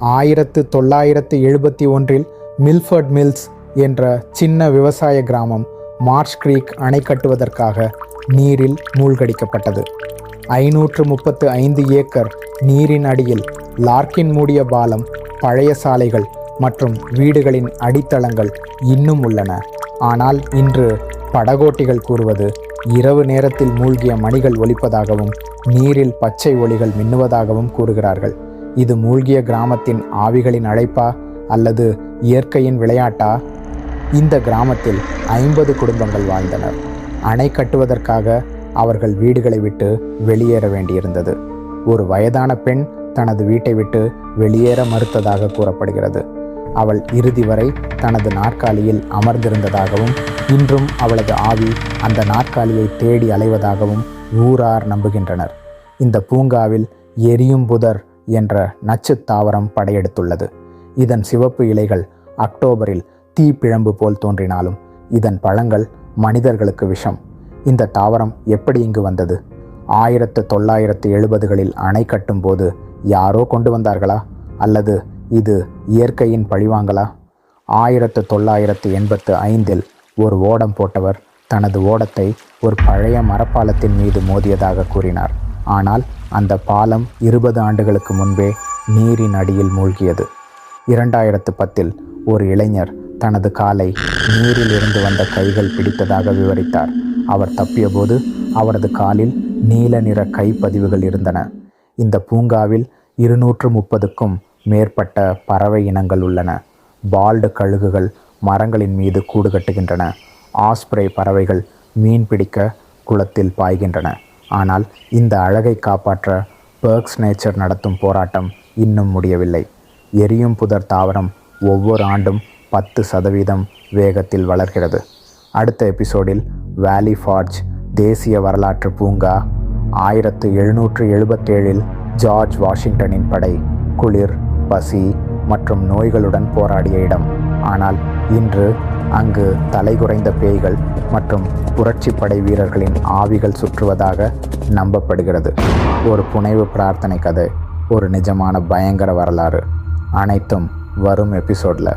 ஆயிரத்து தொள்ளாயிரத்து எழுபத்தி ஒன்றில் மில்ஃபர்ட் மில்ஸ் என்ற சின்ன விவசாய கிராமம் மார்ஷ் கிரீக் அணை கட்டுவதற்காக நீரில் மூழ்கடிக்கப்பட்டது. ஐநூற்று முப்பத்து ஐந்து ஏக்கர் நீரின் அடியில் லார்க்கின் மூடிய பாலம் பழைய சாலைகள் மற்றும் வீடுகளின் அடித்தளங்கள் இன்னும் உள்ளன. ஆனால் இன்று படகோட்டிகள் கூறுவது இரவு நேரத்தில் மூழ்கிய மணிகள் ஒலிப்பதாகவும் நீரில் பச்சை ஒளிகள் மின்னுவதாகவும் கூறுகிறார்கள். இது மூழ்கிய கிராமத்தின் ஆவிகளின் அழைப்பா அல்லது இயற்கையின் விளையாட்டா? இந்த கிராமத்தில் ஐம்பது குடும்பங்கள் வாழ்ந்தனர். அணை கட்டுவதற்காக அவர்கள் வீடுகளை விட்டு வெளியேற வேண்டியிருந்தது. ஒரு வயதான பெண் தனது வீட்டை விட்டு வெளியேற மறுத்ததாக கூறப்படுகிறது. அவள் இறுதி வரை தனது நாற்காலியில் அமர்ந்திருந்ததாகவும் இன்றும் அவளது ஆவி அந்த நாற்காலியை தேடி அலைவதாகவும் ஊரார் நம்புகின்றனர். இந்த பூங்காவில் எரியும் புதர் என்ற நச்சுத் தாவரம் படையெடுத்துள்ளது. இதன் சிவப்பு இலைகள் அக்டோபரில் தீப்பிழம்பு போல் தோன்றினாலும் இதன் பழங்கள் மனிதர்களுக்கு விஷம். இந்த தாவரம் எப்படி இங்கு வந்தது? ஆயிரத்து தொள்ளாயிரத்து எழுபதுகளில் அணை கட்டும்போது யாரோ கொண்டு வந்தார்களா? அல்லது இது இயற்கையின் பழிவாங்கலா? ஆயிரத்து தொள்ளாயிரத்து எண்பத்து ஐந்தில் ஒரு ஓடம் போட்டவர் தனது ஓடத்தை ஒரு பழைய மரப்பாலத்தின் மீது மோதியதாக கூறினார். ஆனால் அந்த பாலம் இருபது ஆண்டுகளுக்கு முன்பே நீரின் அடியில் மூழ்கியது. இரண்டாயிரத்து பத்தில் ஒரு இளைஞர் தனது காலை நீரில் இருந்து வந்த கைகள் பிடித்ததாக விவரித்தார். அவர் தப்பியபோது அவரது காலில் நீல நிற கைப்பதிவுகள் இருந்தன. இந்த பூங்காவில் இருநூற்று முப்பதுக்கும் மேற்பட்ட பறவை இனங்கள் உள்ளன. பால்டு கழுகுகள் மரங்களின் மீது கூடு கட்டுகின்றன. ஆஸ்ப்ரே பறவைகள் மீன் பிடிக்க குளத்தில் பாய்கின்றன. ஆனால் இந்த அழகை காப்பாற்ற பேர்க்ஸ் நேச்சர் நடத்தும் போராட்டம் இன்னும் முடியவில்லை. எரியும் புதர் தாவரம் ஒவ்வொரு ஆண்டும் பத்து சதவீதம் வேகத்தில் வளர்கிறது. அடுத்த எபிசோடில் வேலி ஃபார்ஜ் தேசிய வரலாற்று பூங்கா ஆயிரத்து எழுநூற்று எழுபத்தேழில் ஜார்ஜ் வாஷிங்டனின் படை குளிர் பசி மற்றும் நோய்களுடன் போராடிய இடம். ஆனால் இன்று அங்கு தலை குறைந்த பேய்கள் மற்றும் புரட்சி படை வீரர்களின் ஆவிகள் சுற்றுவதாக நம்பப்படுகிறது. ஒரு புனைவு பிரார்த்தனை கதை ஒரு நிஜமான பயங்கர வரலாறு. அனைத்தும் வரும் எபிசோடில்.